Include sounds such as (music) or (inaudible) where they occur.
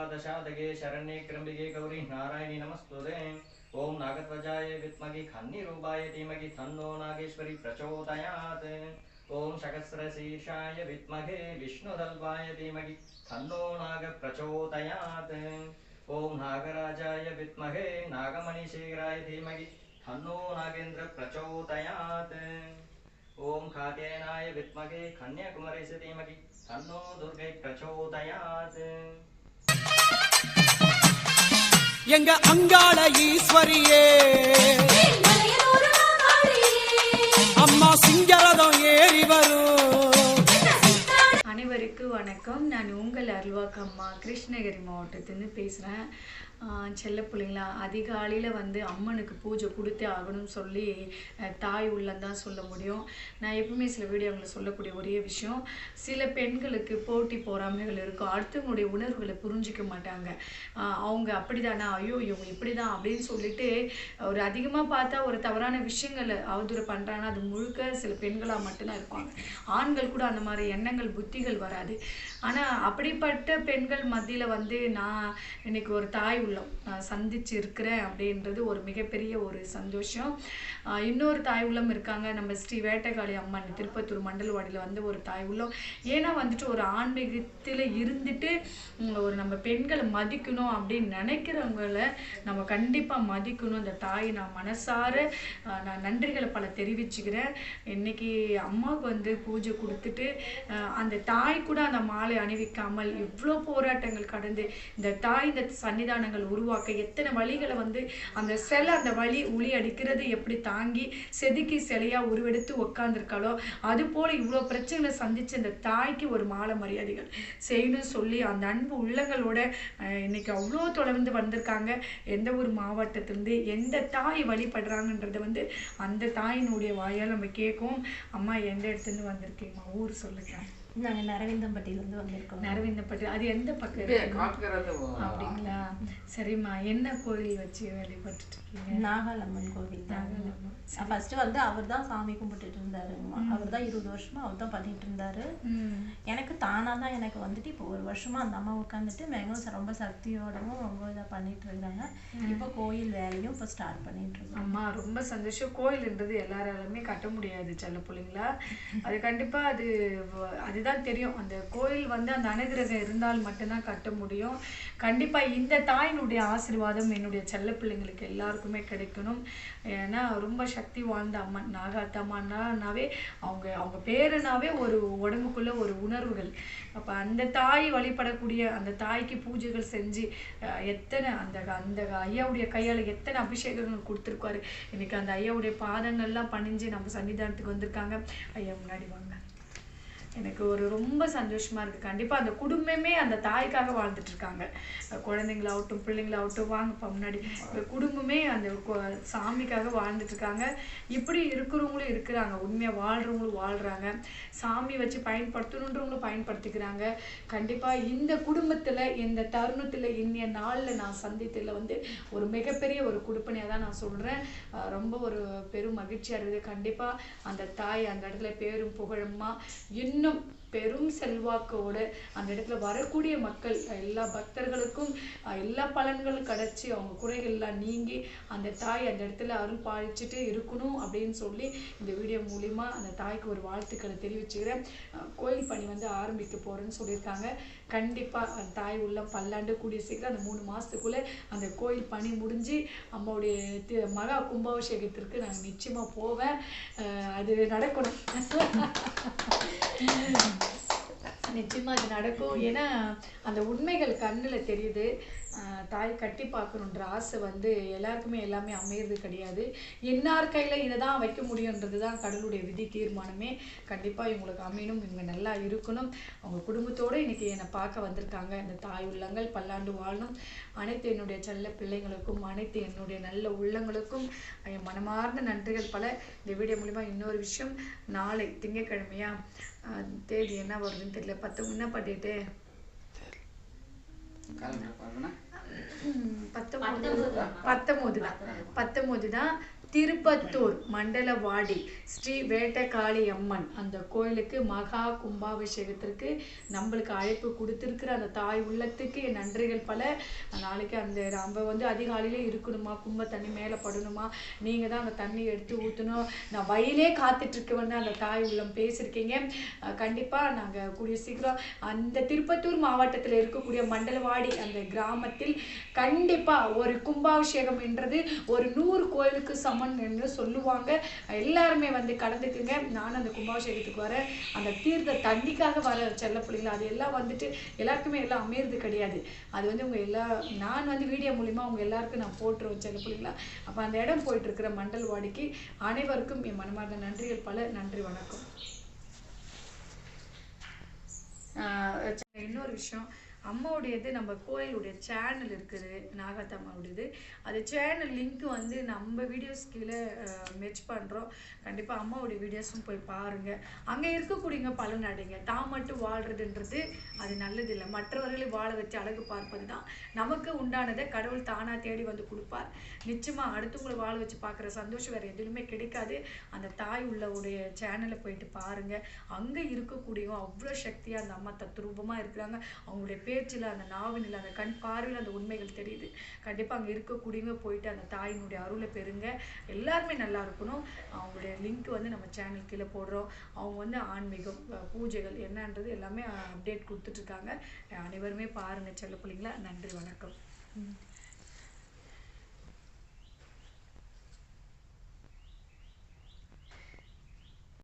शिवे शरण्ये त्र्यम्बिके गौरी नारायणि नमस्तुते। ॐ नागध्वजाय विद्महे खन्निरूपाय धीमहि तन्नो नागेश्वरी प्रचोदयात्। ॐ शकस्रशीर्षाय विद्महे विष्णुदल्वाय धीमहि तन्नो नाग प्रचोदयात्। ॐ नागराजाय विद्महे नागमणिशेखराय धीमहि तन्नो नागेन्द्र प्रचोदयात्। ॐ कात्यायनाय विद्महे कन्याकुमारीस्य धीमहि तन्नो दुर्गै प्रचोदयात्। எங்க அங்காள ஈஸ்வரியே. அம்மா சிங்கரதம் ஏறி வரும். அனைவருக்கும் வணக்கம். நான் உங்கள் அருள்வாக்கம்மா கிருஷ்ணகிரி மாவட்டத்திலேருந்து பேசுகிறேன் செல்ல பிள்ளைங்களா அதிகாலையில் வந்து அம்மனுக்கு பூஜை கொடுத்தே ஆகணும்னு சொல்லி தாய் உள்ளந்தான் சொல்ல முடியும். நான் எப்பவுமே சில வீடியோவில் சொல்லக்கூடிய ஒரே விஷயம் சில பெண்களுக்கு போட்டி பொறாமைகள் இருக்கும். அடுத்தவங்களுடைய உணர்வுகளை புரிஞ்சிக்க மாட்டாங்க. அவங்க அவங்க அப்படிதானா? ஐயோ இவங்க இப்படி தான் அப்படின்னு சொல்லிட்டு ஒரு அதிகமாக பார்த்தா ஒரு தவறான விஷயங்களை அவதூறு பண்ணுறாங்கன்னா அது முழுக்க சில பெண்களாக மட்டும்தான் இருப்பாங்க. ஆண்கள் கூட அந்த மாதிரி எண்ணங்கள் புத்திகள் வராது. ஆனால் அப்படிப்பட்ட பெண்கள் மத்தியில் வந்து நான் இன்னைக்கு ஒரு தாய் உள்ளம். நான் சந்திச்சு இருக்கிறேன் அப்படின்றது ஒரு மிகப்பெரிய ஒரு சந்தோஷம். இன்னொரு தாய் உள்ளம் இருக்காங்க. நம்ம ஸ்ரீ வேட்டைக்காளி அம்மன் திருப்பத்தூர் மண்டல்வாடியில் வந்து ஒரு தாய் உள்ளம். ஏன்னா வந்துட்டு ஒரு ஆன்மீகத்தில் இருந்துட்டு ஒரு நம்ம பெண்களை மதிக்கணும் அப்படின்னு நினைக்கிறவங்கள நம்ம கண்டிப்பாக மதிக்கணும். அந்த தாய் நான் மனசார நான் நன்றிகளை பல தெரிவிச்சுக்கிறேன். இன்னைக்கு அம்மாவுக்கு வந்து பூஜை கொடுத்துட்டு அந்த தாய் கூட அந்த மாலை அணிவிக்காமல் இவ்வளோ போராட்டங்கள் கடந்து இந்த தாய் இந்த சன்னிதானங்கள் உருவாக்க எத்தனை வழிகளை வந்து அந்த சிலை அந்த வழி உளி அடிக்கிறது எப்படி தாங்கி செதுக்கி சிலையா உருவெடுத்து உக்காந்துருக்காளோ அது போல இவ்வளோ பிரச்சனைகளை சந்திச்சு இந்த தாய்க்கு ஒரு மாலை மரியாதைகள். செய்யணும்னு சொல்லி அந்த அன்பு உள்ளங்களோட இன்னைக்கு அவ்வளோ தொடர்ந்து வந்திருக்காங்க. எந்த ஒரு மாவட்டத்திலிருந்து எந்த தாய் வழிபடுறாங்கன்றத வந்து அந்த தாயினுடைய வாயால் நம்ம கேட்கும். அம்மா எந்த இடத்துலேருந்து வந்திருக்கீங்கம்மா ஊர் சொல்லுங்க. நாங்கள் நரவிந்தம்பட்டியிலேருந்து வந்திருக்கோம். நரவிந்தப்பட்டு அது எந்த பக்கம்? அப்படிங்களா? சரிம்மா என்ன கோயில் வச்சு வழிபட்டுட்டு இருக்கீங்க நாகாலம்மன் கோவில் தான். ஃபர்ஸ்ட் வந்து அவர் தான் சாமி கும்பிட்டுட்டு இருந்தாரு. அவர் தான் இருபது வருஷமா அவர் தான் பண்ணிட்டு இருந்தாரு. எனக்கு தானா தான் எனக்கு வந்துட்டு இப்போ ஒரு வருஷமா அந்த அம்மா உட்காந்துட்டு மேலும் ரொம்ப சக்தியோடவும் ரொம்ப இதாக பண்ணிட்டு இருக்காங்க இப்போ கோயில் வேலையும் இப்போ ஸ்டார்ட் பண்ணிட்டு இருக்கோம். அம்மா ரொம்ப சந்தோஷம். கோயில்ன்றது எல்லாராலுமே கட்ட முடியாது செல்ல பிள்ளைங்களா? அது கண்டிப்பா அது வ- அதுதான் தெரியும். அந்த கோயில் வந்து அந்த அனுகிரகம் இருந்தால் மட்டும்தான் கட்ட முடியும். கண்டிப்பாக இந்த தாயினுடைய ஆசீர்வாதம் என்னுடைய செல்ல பிள்ளைங்களுக்கு எல்லாருக்குமே கிடைக்கணும். ஏன்னா ரொம்ப சக்தி வாழ்ந்த அம்மன் நாகாத்தம்மானாவே அவங்க அவங்க பேருனாவே ஒரு உடம்புக்குள்ள ஒரு உணர்வுகள். அப்போ அந்த தாய் வழிபடக்கூடிய அந்த தாய்க்கு பூஜைகள் செஞ்சு எத்தனை அந்த அந்த ஐயாவுடைய கையால் எத்தனை அபிஷேகங்கள் கொடுத்துருக்காரு. இன்னைக்கு அந்த ஐயாவுடைய பாதங்கள்லாம் பணிஞ்சு நம்ம சன்னிதானத்துக்கு வந்திருக்காங்க. ஐயா முன்னாடி வாங்க. எனக்கு ஒரு ரொம்ப சந்தோஷமா இருக்கு. கண்டிப்பா அந்த குடும்பமே அந்த தாய்க்காக வாழ்ந்துட்டு இருக்காங்க குழந்தைங்களாகட்டும் பிள்ளைங்களாகட்டும் வாங்கப்பா முன்னாடி. இந்த குடும்பமே அந்த சாமிக்காக வாழ்ந்துட்டு இருக்காங்க இப்படி இருக்கிறவங்களும் இருக்கிறாங்க. உண்மையா வாழ்றவங்களும் வாழ்றாங்க. சாமி வச்சு பயன்படுத்தணுன்றவங்களும் பயன்படுத்திக்கிறாங்க. கண்டிப்பா இந்த குடும்பத்துல இந்த தருணத்துல இன்னைய நாள்ல நான் சந்தித்ததுல வந்து ஒரு மிகப்பெரிய ஒரு குடுப்பனையா தான் நான் சொல்றேன். ரொம்ப ஒரு பெரும் மகிழ்ச்சியா இருக்குது. கண்டிப்பா அந்த தாய் அந்த இடத்துல பேரும் புகழுமா இன்னும் இன்னும் பெரும் செல்வாக்கோட அந்த இடத்துல வரக்கூடிய மக்கள் எல்லா பக்தர்களுக்கும் எல்லா பலன்களும் கிடச்சி அவங்க குறைகள்லாம் நீங்கி அந்த தாய் அந்த இடத்துல அருள் பாலிச்சுட்டு இருக்கணும் அப்படின்னு சொல்லி இந்த வீடியோ மூலிமா அந்த தாய்க்கு ஒரு வாழ்த்துக்களை தெரிவிச்சுக்கிறேன். கோயில் பணி வந்து ஆரம்பிக்க போகிறேன்னு சொல்லியிருக்காங்க. கண்டிப்பாக அந்த தாய் உள்ள பல்லாண்டு கூடிய சீக்கிரம் அந்த மூணு மாதத்துக்குள்ளே அந்த கோயில் பணி முடிஞ்சு அம்மாவுடைய தி- மகா கும்பாபிஷேகத்திற்கு நான் நிச்சயமாக போவேன். அது நடக்கணும். (laughs) நிச்சயமா அது நடக்கும். ஏன்னா அந்த உண்மைகள் கண்ணுல தெரியுது. தாய் கட்டி பார்க்கணுன்ற ஆசை வந்து எல்லாருக்குமே எல்லாமே அமையிறது கிடையாது. என்னார் கையில் இதை தான் வைக்க முடியுன்றது தான் கடவுளுடைய விதி தீர்மானமே. கண்டிப்பாக இவங்களுக்கு அமையணும் இவங்க நல்லா இருக்கணும். அவங்க குடும்பத்தோடு இன்னைக்கு என்னை பார்க்க வந்திருக்காங்க. இந்த தாய் உள்ளங்கள் பல்லாண்டு வாழணும் அனைத்து என்னுடைய செல்ல பிள்ளைங்களுக்கும் அனைத்து என்னுடைய நல்ல உள்ளங்களுக்கும் என் மனமார்ந்த நன்றிகள் பல. இந்த வீடியோ மூலிமா இன்னொரு விஷயம். நாளை திங்கட்கிழமையா? தேதி என்ன வருதுன்னு தெரியல. பத்து என்ன பண்ணிட்டு பத்தொன்பது பத்தொன்பது தான் பத்தொன்பது தான் திருப்பத்தூர் மண்டலவாடி ஸ்ரீ வேட்டக்காளி அம்மன் அந்த கோயிலுக்கு மகா கும்பாபிஷேகத்திற்கு நம்மளுக்கு அழைப்பு கொடுத்துருக்குற அந்த தாய் உள்ளத்துக்கு என் நன்றிகள் பல. நாளைக்கு அந்த நம்ம வந்து அதிகாலையிலே இருக்கணுமா? கும்ப தண்ணி மேலே படணுமா? நீங்கள் தான் அந்த தண்ணி எடுத்து ஊற்றணும் நான் வயலே காத்துட்ருக்கவன்னு அந்த தாய் உள்ளம் பேசியிருக்கீங்க. கண்டிப்பாக நாங்கள் கூடிய சீக்கிரம் அந்த திருப்பத்தூர் மாவட்டத்தில் இருக்கக்கூடிய மண்டலவாடி அந்த கிராமத்தில் கண்டிப்பாக ஒரு கும்பாபிஷேகம் என்றது ஒரு நூறு கோயிலுக்கு சமன் என்று சொல்லுவாங்க. எல்லாருமே வந்து கலந்துக்குங்க. நானும் அந்த கும்பாபிஷேகத்துக்கு வர அந்த தீர்த்த தண்ணிக்காக வர செல்ல பிள்ளைங்களா அது எல்லாம் வந்துட்டு எல்லாருக்குமே எல்லாம் அமையிறது கிடையாது. அது வந்து உங்க எல்லா நான் வந்து வீடியோ மூலிமா உங்க எல்லாருக்கும் நான் போட்டுருவேன் செல்ல பிள்ளைங்களா அப்போ அந்த இடம் போயிட்டு இருக்கிற மண்டல்வாடிக்கு அனைவருக்கும் என் மனமார்ந்த நன்றிகள் பல நன்றி வணக்கம். ஆஹ் இன்னொரு விஷயம். அம்மாவுடையது நம்ம கோயிலுடைய சேனல் இருக்குது நாகத்தம்மாவுடையது அது சேனல் லிங்க் வந்து நம்ம வீடியோஸ் கீழே மெச் பண்ணுறோம் கண்டிப்பாக அம்மாவுடைய வீடியோஸும் போய் பாருங்கள் அங்கே இருக்கக்கூடியவங்க பலன் அடைங்க. தான் மட்டும் வாழ்கிறதுன்றது அது நல்லதில்லை. மற்றவர்களை வாழ வச்சு அழகு பார்ப்பது தான் நமக்கு உண்டானதை கடவுள் தானாக தேடி வந்து கொடுப்பார். நிச்சயமாக அடுத்தவங்களை வாழ வச்சு பார்க்குற சந்தோஷம் வேறு எதுலையுமே கிடைக்காது. அந்த தாய் உள்ளவுடைய சேனலை போயிட்டு பாருங்கள் அங்கே இருக்கக்கூடியவங்க அவ்வளோ சக்தியாக அந்த அம்மா தத்ரூபமாக இருக்கிறாங்க. அவங்களுடைய பேச்சில் அந்த நாவினில் அந்த கண் பார்வையில் அந்த உண்மைகள் தெரியுது. கண்டிப்பாக அங்கே இருக்கக்கூடியவங்க போயிட்டு அந்த தாயினுடைய அருளை பெறுங்க. எல்லாருமே நல்லா இருக்கணும். அவங்களுடைய லிங்க் வந்து நம்ம சேனல் கீழே போடுறோம். அவங்க வந்து ஆன்மீகம் பூஜைகள் என்னன்றது எல்லாமே அப்டேட் கொடுத்துட்ருக்காங்க அனைவருமே பாருங்கள் செல்ல பிள்ளைங்களா. நன்றி வணக்கம்.